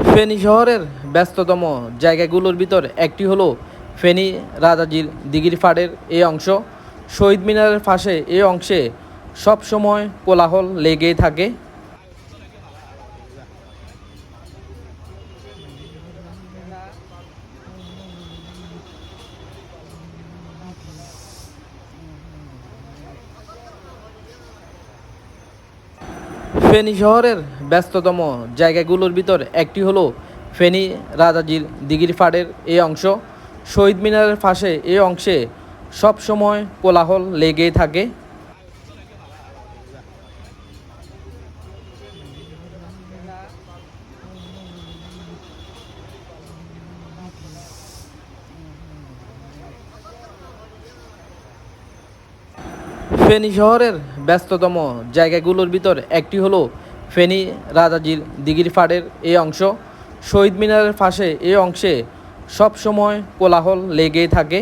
ফেনী শহরের ব্যস্ততম জায়গাগুলোর ভিতর একটি হলো ফেনী রাজাজির দিঘির ফাড়ের এই অংশ। শহীদ মিনারের পাশে এই অংশে সবসময় কোলাহল লেগেই থাকে। ফেনী শহরের ব্যস্ততম জায়গাগুলোর ভিতর একটি হলো ফেনী রাজাজির দিঘির ফাড়ের এই অংশ। শহীদ মিনারের পাশে এই অংশে সবসময় কোলাহল লেগেই থাকে। ফেনী শহরের ব্যস্ততম জায়গাগুলোর ভিতর একটি হলো ফেনী রাজাজির দিঘির ফাড়ের এই অংশ। শহীদ মিনারের পাশে এই অংশে সবসময় কোলাহল লেগেই থাকে।